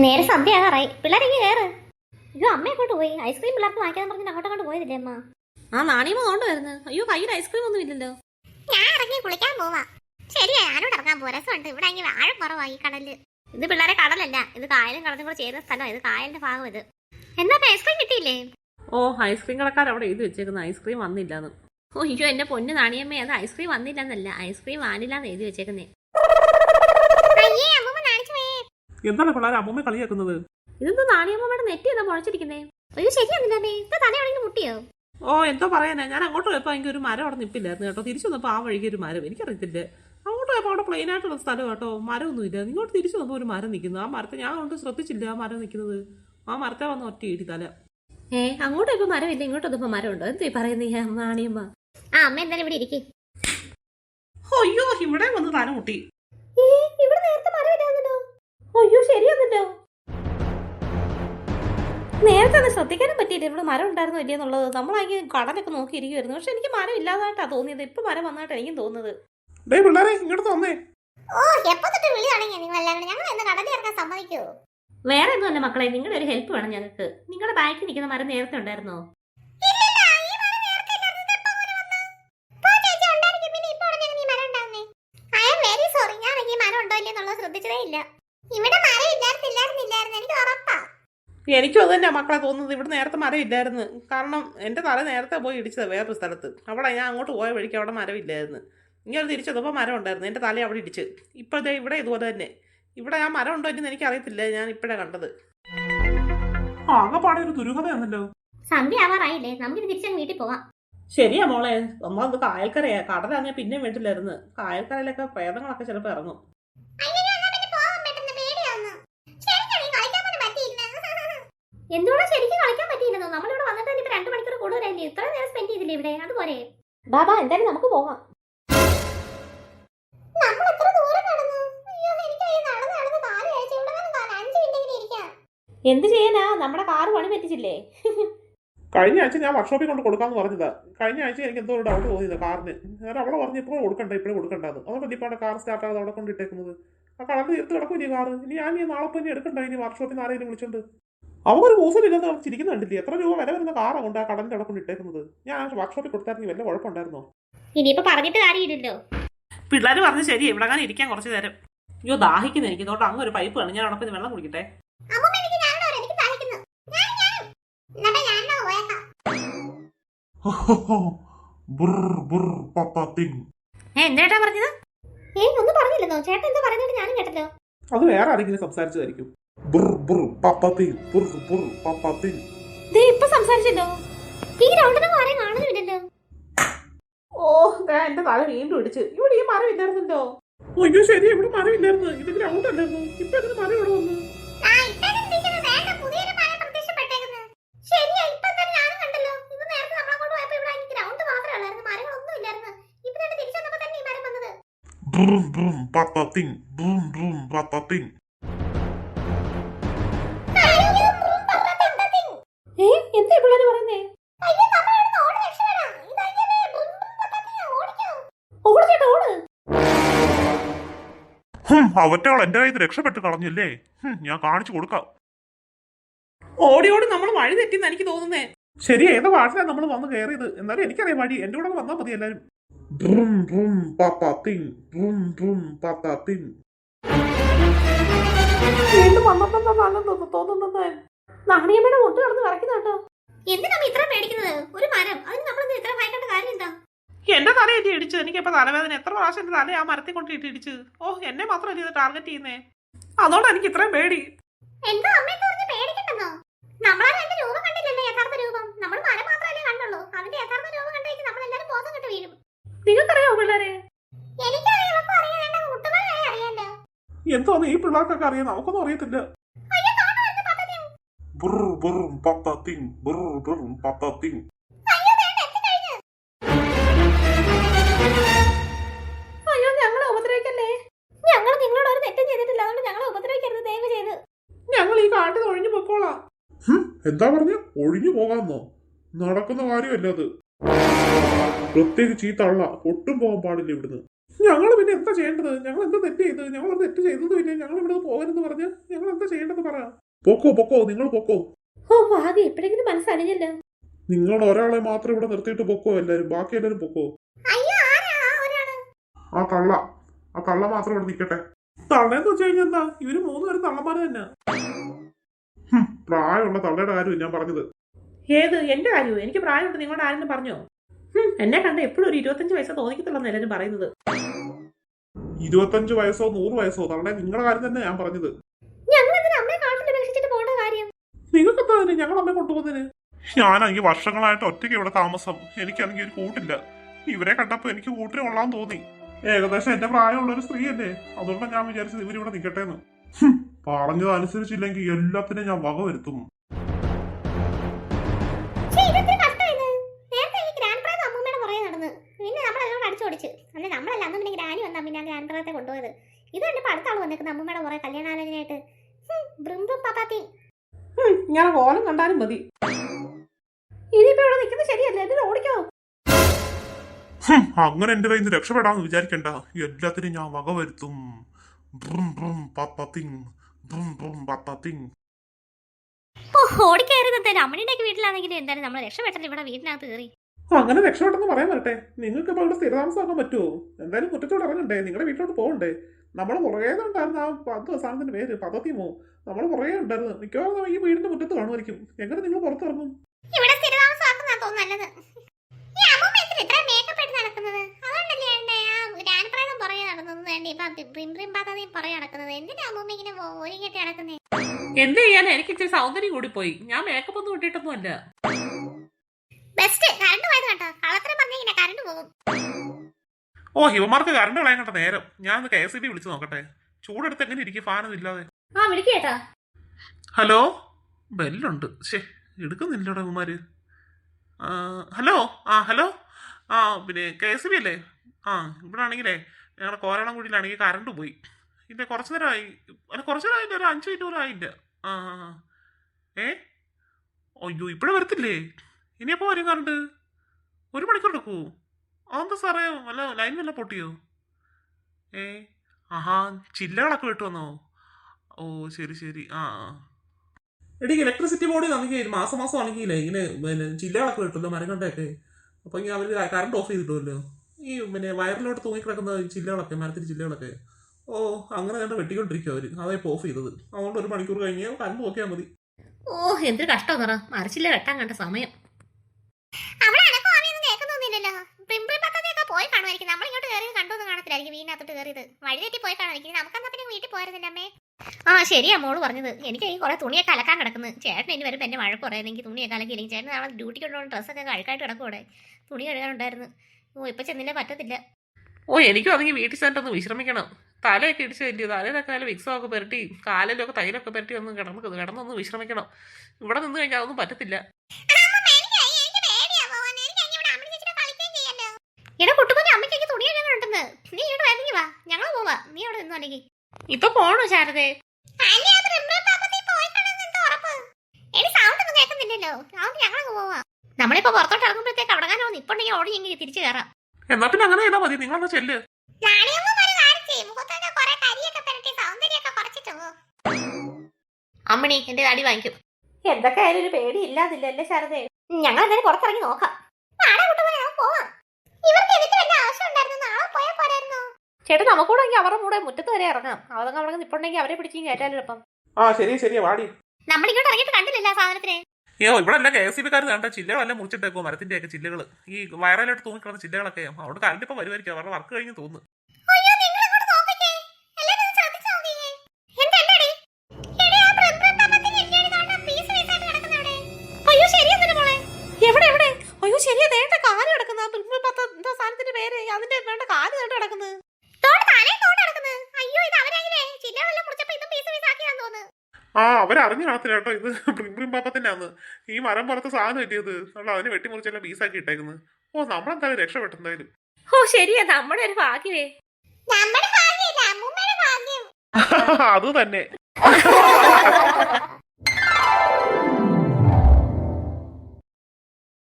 നേരെ സദ്യ ആകാറായി. പിള്ളേരെങ്കിൽ കയറ് അയ്യോ അമ്മ അങ്ങോട്ട് പോയി. ഐസ്ക്രീം പിള്ളേർക്ക് വാങ്ങിക്കാൻ പറഞ്ഞിട്ട് അങ്ങോട്ട് അങ്ങോട്ട് പോയതില്ലേ അമ്മ? ആ നാണിയമ്മ കൊണ്ട് വരുന്നത്. അയ്യോ കയ്യിൽ ഐസ്ക്രീം ഒന്നും ഇല്ലല്ലോ. ഞാൻ ഇറങ്ങി കുളിക്കാൻ പോവാ. ശരിയാ ഞാനോട് ഇറങ്ങാൻ പോവാ. രസമുണ്ട്. ഇവിടെ ആണെങ്കിൽ ആഴം കുറവായി കടൽ ഇത് പിള്ളേരെ കടലല്ല. ഇത് കായലും കടലും കൂടെ ചേരുന്ന സ്ഥലമാണ് ഇത് കായലിന്റെ ഭാഗം ഇത്. എന്നാ ഐസ്ക്രീം കിട്ടിയില്ലേ? ഓ ഐസ്ക്രീം കടക്കാർ അവിടെ എഴുതി വെച്ചേക്കുന്ന. ഐസ്ക്രീം വന്നില്ലാന്ന്. ഓ അയ്യോ എന്റെ പൊന്ന് നാണിയമ്മേ അത് ഐസ്ക്രീം വന്നില്ലെന്നല്ല. ഐസ്ക്രീം വാനില്ലാന്ന് എഴുതി വെച്ചേക്കുന്നേ അയ്യേ അമ്മൂമ്മ നാണിച്ചു പോയേ എന്താണ് പിള്ളേർ അമ്മൂമ്മ കളിയാക്കുന്നത്? ഇതെന്താ നാണിയമ്മയുടെ നെറ്റ് എന്താ മുളച്ചിരിക്കുന്നേ ഒരു ഇത് തല മുട്ടിയോ? ഓ എന്തോ പറയാനാ. ഞാൻ അങ്ങോട്ട് പോയപ്പോ എനിക്ക് ഒരു മരം അവിടെ നിപ്പില്ലായിരുന്നു കേട്ടോ. തിരിച്ചു വന്നപ്പോ ആ വഴിക്ക് ഒരു മരം. എനിക്കറിയത്തില്ല. അങ്ങോട്ട് പോയപ്പോ അവിടെ പ്ലെയിൻ ആയിട്ടുള്ള സ്ഥലം കേട്ടോ. മരമൊന്നും ഇല്ല ഇങ്ങോട്ട് തിരിച്ചു വന്നപ്പോ ഒരു മരം നിൽക്കുന്നു ആ മരത്തെ ഞാൻ കൊണ്ട് ശ്രദ്ധിച്ചില്ല ആ മരം നിൽക്കുന്നത് ആ മരത്തെ വന്ന് ഒറ്റ ഇടി തല. ഏ അങ്ങോട്ട് ഇപ്പൊ മരമില്ല ഇങ്ങോട്ട് ഇപ്പൊ മരം ഉണ്ടോ എന്തേ പറയുന്നേ നാണിയമ്മ? ആ അമ്മ എന്തായാലും ഇവിടെ ഇരിക്കേ. അയ്യോ ഇവിടെ വന്ന് തല മുട്ടി. അയ്യോ ശരിയാന്നല്ലോ. നേരത്തെ അത് ശ്രദ്ധിക്കാനും പറ്റിയില്ല. ഇവിടെ മരം ഉണ്ടായിരുന്നു ഇല്ലേ എന്നുള്ളത്. നമ്മളാണെങ്കിൽ കടലൊക്കെ നോക്കി നോക്കിയിരിക്കുമായിരുന്നു പക്ഷെ എനിക്ക് മരം ഇല്ലാതായിട്ടാ തോന്നിയത്. ഇപ്പൊ മരം വന്നായിട്ട് എനിക്കും തോന്നുന്നത്. ഡേ പിള്ളേരെ ഇങ്ങോട്ട് വന്നേ. ഓ എപ്പോ തൊട്ട് വിളി തുടങ്ങി നിങ്ങൾ എല്ലാവരും ഞങ്ങൾ എന്ന് കടലിൽ ഇറങ്ങാൻ സമ്മതിക്കുമോ വേറെ ഒന്നുമല്ല മക്കളെ നിങ്ങളുടെ ഒരു ഹെൽപ്പ് വേണം ഞങ്ങൾക്ക്. നിങ്ങളുടെ ബാക്കിൽ നിൽക്കുന്ന മരം നേരത്തെ ഉണ്ടായിരുന്നോ? ശ്രദ്ധിച്ചതേ ഇല്ല. ഇവിടെ മരം ഇല്ലായിരുന്നില്ലായിരുന്നില്ലായിരുന്നു എനിക്ക് ഉറപ്പാ. എനിക്കും അത് തന്നെ മക്കളെ തോന്നുന്നത് ഇവിടെ നേരത്തെ മരമില്ലായിരുന്നു. കാരണം എന്റെ തല നേരത്തെ പോയി ഇടിച്ചത് വേറൊരു സ്ഥലത്ത്. അവിടെ ഞാൻ അങ്ങോട്ട് പോയ വഴിക്ക് അവിടെ മരമില്ലായിരുന്നു. ഇനി ഇങ്ങനെ തിരിച്ചു വന്നപ്പോൾ മരം ഉണ്ടായിരുന്നു എന്റെ തല അവിടെ ഇടിച്ച്. ഇപ്പോഴത്തെ ഇവിടെ ഇതുപോലെ തന്നെ. ഇവിടെ ആ മരം ഉണ്ടോ എന്ന് എനിക്ക് അറിയത്തില്ല ഞാൻ ഇപ്പോഴാണ് കണ്ടത്. ആകെപ്പാടെ ഒരു ദുരൂഹതയാണല്ലോ. സന്ധ്യ ആവാറായില്ലേ? നമുക്ക് തിരിച്ചങ്ങ് വീട്ടിൽ പോവാം. ശരിയാ മോളെ. ഒന്നാമത് കായൽക്കരയാ. കടലാണെങ്കിൽ പിന്നെ വീട്ടിലായിരുന്നു കായൽക്കരയിലൊക്കെ പ്രേതങ്ങളൊക്കെ ചിലപ്പോൾ ഇറങ്ങും. എന്തുകൊണ്ടാ ശരിക്കും കളിക്കാൻ പറ്റിയില്ലെന്നോ? നമ്മളിവിടെ വന്നിട്ട് ഇപ്പൊ രണ്ടു മണിക്കൂർ കൂടുതലല്ലേ ഇത്ര നേരം സ്പെൻഡ് ചെയ്തില്ലേ ഇവിടെ? അതുപോലെ. ബാബാ എന്തായാലും നമുക്ക് പോകാം. എന്ത് ചെയ്യാനാ? നമ്മുടെ കാറ് പണി പറ്റിച്ചില്ലേ? കഴിഞ്ഞ ആഴ്ച ഞാൻ വർക്ക്ഷോപ്പിൽ കൊണ്ട് കൊടുക്കാന്ന് പറഞ്ഞതാ. കഴിഞ്ഞ ആഴ്ച എനിക്ക് എന്തോ ഒരു ഡൗട്ട് തോന്നിയത് കാറിന്. ഞാൻ അവളെ പറഞ്ഞു ഇപ്പോൾ കൊടുക്കണ്ട ഇപ്പോഴും കൊടുക്കണ്ടെന്ന്. അതുകൊണ്ട് ഇപ്പോൾ കാർ സ്റ്റാർട്ട് ആകാതെ അവിടെ കൊണ്ട് ഇട്ടേക്കുന്നത്? ആ കളർ തീർത്ത് കിടക്കും ഇനി കാറ്? ഇനി ഞാൻ ഈ നാളെ തന്നെ എടുക്കണ്ട ഇനി വർക്ക്ഷോപ്പിൽ നിന്ന് ആരെങ്കിലും വിളിച്ചോണ്ട്? അവർക്ക് കൂസലില്ലാതെ ചിരിക്കുന്ന കണ്ടില്ലേ എത്ര രൂപ വില വരുന്ന കാറാണ് കൊണ്ട് ആ കടലിന്റെ അവിടെ കൊണ്ട് ഇട്ടേക്കുന്നത്? ഞാൻ വർക്ക്ഷോപ്പിൽ കൊടുത്തായിരുന്നു വല്ല കുഴപ്പമുണ്ടായിരുന്നോ? ഇനിയിപ്പോ പറഞ്ഞിട്ട് കാര്യമില്ലല്ലോ. പിള്ളേർ പറഞ്ഞു ശരി ഇവിടെ അങ്ങനെ ഇരിക്കാൻ കുറച്ച് നേരം. അയ്യോ ദാഹിക്കുന്നു എനിക്ക്. തോട്ടം അങ്ങ് ഒരു പൈപ്പ് വേണം. ഞാൻ അവിടെ പോയി വെള്ളം കുടിക്കട്ടെ. അത് വേറെ ആരെങ്കിലും സംസാരിച്ചതായിരിക്കും. ഓ എന്റെ തല വീണ്ടും ഇടിച്ച്. ഇവിടെ ഈ മരം ഇല്ലായിരുന്നല്ലോ. അയ്യോ ശരി ഇവിടെ മരം ഇല്ലായിരുന്നു. ഇത് ഗ്രൗണ്ട് അല്ലായിരുന്നു. ഇപ്പൊ ഇതിന് മരം ഇവിടെ വന്നു? ആ, ഇപ്പഴാണ് ഇരിക്കുന്നത്. Boom, boom, മരം അവറ്റകൾ എന്റെ കയ്യിൽ നിന്ന് രക്ഷപ്പെട്ട് കളഞ്ഞില്ലേ? ഞാൻ കാണിച്ചു കൊടുക്കാം. ഓടി ഓടി നമ്മൾ വഴി തെറ്റിന്ന് എനിക്ക് തോന്നുന്നേ. ശരി ഏത് ഭാഷയാണ് നമ്മൾ വന്ന് കയറിയത് എന്നാലും എനിക്കറിയാം വഴി. എന്റെ കൂടെ വന്നാൽ മതി എല്ലാരും. Brum brum patating, brum brum patating. വീണ്ടും വന്നപ്പോഴാണ് തോന്നുന്നത് നാണിയമ്മയുടെ മുട്ട് കടന്ന് വരയ്ക്കുന്ന കേട്ടോ. എന്തിനാ ഇത്ര പേടിക്കുന്നത്? ഒരു മരം. അതിന് നമ്മൾ ഇത്ര ഭയക്കേണ്ട കാര്യം എന്താ? എന്റെ തലയല്ലേ ഇടിച്ചു എനിക്കിപ്പോ തലവേദന. എത്ര പ്രാവശ്യം എന്റെ തല ആ മരത്തിൽ കൊണ്ട് ഇട്ട് ഇടിച്ച് ഓ എന്നെ മാത്രം ഇത് ടാർഗറ്റ് ചെയ്യുന്നേ. അതോടെ എനിക്ക് ഇത്രയും പേടി. എന്താ പറഞ്ഞ് പേടിക്കണ്ടെന്നോ അതിന്റെ രൂപം കണ്ടില്ലല്ലോ യഥാർത്ഥ രൂപം. നമ്മൾ മാത്രമല്ലേ കണ്ടുള്ളൂ. അതിന്റെ യഥാർത്ഥ രൂപം കണ്ടേക്ക് നമ്മൾ എല്ലാരും ബോധം കെട്ട് വീഴും. നിങ്ങൾക്കറിയാവോ പിള്ളേരെ? എന്തോന്ന് ഈ പിള്ളേർക്കൊക്കെ അറിയാം. നമുക്കൊന്നും അറിയത്തില്ല. അയ്യോ ബുറും പത്തത്തിൻ പദ്ധതി ബുറും brum എന്താ പറഞ്ഞ? ഒഴിഞ്ഞു പോകാമെന്നോ? നടക്കുന്ന കാര്യമല്ല അത്. പ്രത്യേകിച്ച് ഈ തള്ള ഒട്ടും പോകാൻ പാടില്ല ഇവിടുന്ന്. ഞങ്ങൾ പിന്നെ എന്താ ചെയ്യേണ്ടത്? ഞങ്ങൾ എന്താ തെറ്റ് ചെയ്തത്? ഞങ്ങൾ തെറ്റ് ചെയ്തത് പിന്നെ ഞങ്ങൾ ഇവിടെ പോകരുതെന്ന് പറഞ്ഞ് ഞങ്ങൾ എന്താ ചെയ്യേണ്ടത് പറ. പൊക്കോ പൊക്കോ നിങ്ങൾ പൊക്കോ. ഓ ഭാഗ്യം എപ്പോഴെങ്കിലും മനസ്സറിഞ്ഞല്ലോ നിങ്ങൾ ഒരാളെ മാത്രം ഇവിടെ നിർത്തിയിട്ട് പൊക്കോ എല്ലാരും? ബാക്കി എല്ലാരും പൊക്കോ? ആ തള്ള. ആ തള്ള മാത്രം ഇവിടെ നിൽക്കട്ടെ തള്ളേന്ന് വെച്ച് കഴിഞ്ഞാൽ എന്താ? ഇവർ മൂന്ന് പേരും തള്ളമാര് തന്നെ. പ്രായമുള്ള തള്ളയുടെ കാര്യം ഞാൻ പറഞ്ഞത്. ഏത്? എന്റെ കാര്യമോ? എനിക്ക് പ്രായമുണ്ട്. നിങ്ങളുടെ ആരെങ്കിലും പറഞ്ഞോ? എന്നെ കണ്ട എപ്പോഴും ഒരു ഇരുപത്തഞ്ച് വയസ്സോ തോന്നിക്കത്തുള്ളൂ എല്ലാരും പറയുന്നത്. ഇരുപത്തഞ്ച് വയസ്സോ നൂറ് വയസ്സോ? തള്ളേ നിങ്ങളുടെ കാര്യം തന്നെ ഞാൻ പറഞ്ഞത്. നിങ്ങൾക്ക് അതിന്? ഞങ്ങൾ കൊണ്ടുപോകുന്നതിന്? ഞാനാണെങ്കിൽ വർഷങ്ങളായിട്ട് ഒറ്റയ്ക്ക് ഇവിടെ താമസം. എനിക്കാണെങ്കിൽ ഒരു കൂട്ടില്ല. ഇവരെ കണ്ടപ്പോ എനിക്ക് കൂട്ടിന് കൊള്ളാൻ തോന്നി. ഏകദേശം എന്റെ പ്രായമുള്ള ഒരു സ്ത്രീ അല്ലേ അതുകൊണ്ടാണ് ഞാൻ വിചാരിച്ചത് ഇവരിവിടെ നിൽക്കട്ടെ എന്ന് പറഞ്ഞത് അനുസരിച്ചില്ലെങ്കിൽ എല്ലാത്തിനും ഞാൻ വക വരുത്തും. പിന്നെ നമ്മളല്ല അന്ന് ഗ്രാനി വന്നാ പിന്നെ ഗ്രാൻഡ് കൊണ്ടുപോയത്. ഇത് കണ്ടിപ്പോ അടുത്ത ആൾ വന്നേക്കുന്ന അമ്മൂമ്മയുടെ പുറകെ കല്യാണാലോചനയായിട്ട്. ബ്രിംബും പാപ്പാത്തി. ഹും, ഇങ്ങനെ കോലം കണ്ടാലും മതി. ഇനിയിപ്പോ ഇവിടെ നിൽക്കുന്നത് ശരിയല്ല ഓടിക്കോ അങ്ങനെ എന്റെ കയ്യിൽ നിന്ന് രക്ഷപ്പെടാന്ന് വിചാരിക്കണ്ട. എല്ലാത്തിനും ഞാൻ വക വരുത്തും. ബ്രും ബ്രും പപ്പത്തിങ് ബ്രും ബ്രും പപ്പത്തിങ് ഓടിക്കയറുന്നത് രമണിയുടെയൊക്കെ വീട്ടിലാണെങ്കിൽ എന്തായാലും നമ്മൾ രക്ഷപ്പെട്ടത് ഇവിടെ വീട്ടിനകത്ത് കയറി. അങ്ങനെ രക്ഷപ്പെട്ടെന്ന് പറയാൻ വരട്ടെ. നിങ്ങൾക്ക് ഇപ്പൊ ഇവിടെ സ്ഥിരതാമസമാക്കാൻ പറ്റുമോ എന്തായാലും മുറ്റത്തോട് ഇറങ്ങണ്ടേ? നിങ്ങളുടെ വീട്ടിലോട്ട് പോകണ്ടേ? നമ്മൾ പുറകെ ഉണ്ടായിരുന്നു ആ പത്ത് സാധനത്തിന്റെ പേര് പദ്ധതിമോ നമ്മൾ പുറകെ ഉണ്ടായിരുന്നു. മിക്കവാറും ഈ വീടിന്റെ മുറ്റത്ത് കാണുമായിരിക്കും. എങ്ങനെ നിങ്ങൾ പുറത്തിറങ്ങും? ഇവിടെ സ്ഥിരതാമസമാക്കുന്ന തോന്നുന്നു നല്ലത് ഈ അമ്മൂമ്മ എന്തിനാ ഇത്ര മേക്കപ്പ് ഇട്ട് നടക്കുന്നത് അതുകൊണ്ടല്ലേ എന്റെ ആ ഗ്രാൻഡ് പുറകെ നടന്നത് വേണ്ടി ഇപ്പൊ പുറകെ നടക്കുന്നത്? എന്തിനാ അമ്മൂമ്മ ഇങ്ങനെ ഒരുങ്ങിട്ട് എന്ത് ചെയ്യാൻ എനിക്ക് ഇച്ചിരി സൗന്ദര്യം കൂടി പോയി ഞാൻ മേക്കപ്പ് ഒന്നും ഇട്ടിട്ടൊന്നും അല്ല ബെസ്റ്റ് കറണ്ട് പോയത് കേട്ടോ കള്ളത്തരം പറഞ്ഞിങ്ങനെ കറണ്ട് പോകും. ഓ ഹിവമാർക്ക് കറണ്ട് കളയാൻ നേരം. ഞാൻ ഒന്ന് കെ എസ് ബി വിളിച്ചു നോക്കട്ടെ. ചൂടെടുത്ത് എങ്ങനെ ഇരിക്കും ഫാനൊന്നും ഇല്ലാതെ. ആ വിളിക്കേട്ടാ ഹലോ? ബെല്ലുണ്ട്. ശേ എടുക്കുന്നില്ലടാ ഇവമാര് ഹലോ? ആ ഹലോ? ആ പിന്നെ കെ എസ് ബി അല്ലേ? ആ ഇവിടെ ആണെങ്കിലേ ഞങ്ങളുടെ കോരണംകുടിയിലാണെങ്കിൽ കറണ്ട് പോയി. ഇല്ല കുറച്ച് നേരമായി അല്ല കുറച്ച് നേരം ആയില്ല ഒരു അഞ്ച് മിനിറ്റ് പോലും ആയില്ല. ആ. ഏ? അയ്യോ ഇപ്പോഴും വരത്തില്ലേ? ഇനിയപ്പോൾ വരും കറണ്ട് ഒരു മണിക്കൂർ എടുക്കൂ. അതെന്താ സാറേ വല്ല ലൈൻ വല്ല പൊട്ടിയോ? ഏ? ആഹാ ചില്ലകളൊക്കെ വിട്ടു വന്നോ? ഓ ശരി ശരി. ആ ആ. എടി ഇലക്ട്രിസിറ്റി ബോർഡിൽ ആണെങ്കിൽ മാസം മാസം ആണെങ്കിൽ ഇങ്ങനെ പിന്നെ ചില്ലകളൊക്കെ കിട്ടുമല്ലോ കണ്ടൊക്കെ. അപ്പൊ അവർ കറണ്ട് ഓഫ് ചെയ്തിട്ടുമല്ലോ ഈ പിന്നെ വയറിലോട്ട് തൂങ്ങിക്കിടക്കുന്ന ചില്ലകളൊക്കെ മരത്തിന്റെ ചില്ലകളൊക്കെ ഓ അങ്ങനെ കണ്ട് വെട്ടിക്കൊണ്ടിരിക്കും അവർ. അതേ ഓഫ് ചെയ്തത്. അതുകൊണ്ട് ഒരു മണിക്കൂർ കഴിഞ്ഞ് കരമ്പ് നോക്കിയാൽ മതി. ഓ എന്തൊരു കഷ്ടം നിറ മരച്ചില്ല വെട്ടാൻ കണ്ട സമയം. പോയി കാണുമായിരിക്കും. നമ്മൾ ഇങ്ങോട്ട് കയറിയത് കണ്ടൊന്നും കാണത്തില്ലായിരിക്കും വീടിനകത്തോട്ട് കയറിയത് വഴി തെറ്റി പോയി കാണുമായിരിക്കും. നമുക്കെന്നാ പിന്നെ വീട്ടിൽ പോയിരുന്നില്ല അമ്മേ? ആ ശരിയാ മോൾ പറഞ്ഞത്. എനിക്ക് ഈ കുറെ തുണിയൊക്കെ അലക്കാൻ കിടക്കുന്നു. ചേട്ടൻ ഇനി വരുമ്പോൾ എന്നെ മഴ കുറയുന്നെങ്കിൽ തുണിയൊക്കെ അലക്കിയില്ലെങ്കിൽ ചേട്ടൻ നാളെ ഡ്യൂട്ടിക്ക് കൊണ്ടുപോകുന്ന ഡ്രസ്സൊക്കെ കഴുക്കായിട്ട് കിടക്കൂടെ തുണി കഴുകാനുണ്ടായിരുന്നു. ഓ ഇപ്പൊ ചെന്നില്ല? പറ്റത്തില്ല. ഓ എനിക്കും അതെങ്കിൽ വീട്ടിൽ ചെന്നിട്ട് ഒന്ന് വിശ്രമിക്കണം. തലയൊക്കെ ഇടിച്ച് വലിയ തലയിലൊക്കെ നല്ല വിക്സമൊക്കെ പുരട്ടി കാലിലൊക്കെ തൈലൊക്കെ പുരട്ടി ഒന്ന് കിടന്ന് കിടന്നൊന്ന് വിശ്രമിക്കണം. ഇവിടെ നിന്ന് കഴിഞ്ഞാൽ അതൊന്നും പറ്റത്തില്ല. എടാ കുട്ടുകുഞ്ഞ് അമ്മയ്ക്ക് എനിക്ക് തുണി കഴുകാനുണ്ടെന്ന് നീ ഇവിടെ വരുന്നെങ്കിൽ വാ. ഞങ്ങൾ പോവാ. നീ അവിടെ നിന്നോ അല്ലെങ്കിൽ ഇപ്പൊ പോണോ ശാരദേ? നമ്മളിപ്പോ പുറത്തോട്ട് ഇറങ്ങുമ്പോഴത്തേക്ക് അവിടെ കാണോ നിപ്പുണ്ടെങ്കിൽ ഓടി തിരിച്ചു കയറാം. എന്നാ പിന്നെ അങ്ങനെ ചെയ്താൽ മതി. നിങ്ങൾ ചെല്ല്. അമ്മണി എന്റെ തടി വാങ്ങിക്കും. എന്തൊക്കെ ആയാലും ഒരു പേടി ഇല്ലാതില്ല അല്ലേ ശാരദേ? ഞങ്ങൾ എന്തായാലും പുറത്തിറങ്ങി നോക്കാം. ചേട്ടൻ നമുക്കൂടെ എങ്കിൽ അവരുടെ കൂടെ മുറ്റത്ത് വരെ ഇറങ്ങാം. അവതങ്ങ അവിടെ നിപ്പുണ്ടെങ്കിൽ അവരെ പിടിച്ചും കയറ്റാലും എളുപ്പം. ആ ശരി ശരി. വാടി. നമ്മളിങ്ങോട്ട് ഇറങ്ങിയിട്ട് കണ്ടില്ല സാധനത്തിന് സാധനത്തിനെ. അയ്യോ ഇവിടെ അല്ല കെ എസ് സി ബിക്കാർ കണ്ട ചില്ലകളെല്ലാം മുറിച്ചിട്ടേക്കോ മരത്തിന്റെ ഒക്കെ ചില്ലകൾ ഈ വയറിലോട്ട് തൂങ്ങിക്കിടന്ന ചില്ലകളൊക്കെ അവിടെ കറണ്ട് വരുമായിരിക്കും അവരുടെ വർക്ക് കഴിഞ്ഞ് തോന്നുന്നു. അവരറിഞ്ഞു കാണത്തില്ല കേട്ടോ ഇത് പ്രിംപ്രിം പാപ്പത്തിന്റെ ആണ് ഈ മരം പുറത്ത് സാധനം കിട്ടിയത്. നമ്മൾ അതിനെ വെട്ടിമുറിച്ചെല്ലാം പീസാക്കി ഇട്ടേക്കുന്നത് ഓ നമ്മളെന്തായാലും രക്ഷപ്പെട്ടെന്തായാലും ഓ ശരിയാ. നമ്മുടെ ഒരു ഭാഗ്യമേ. അത് തന്നെ.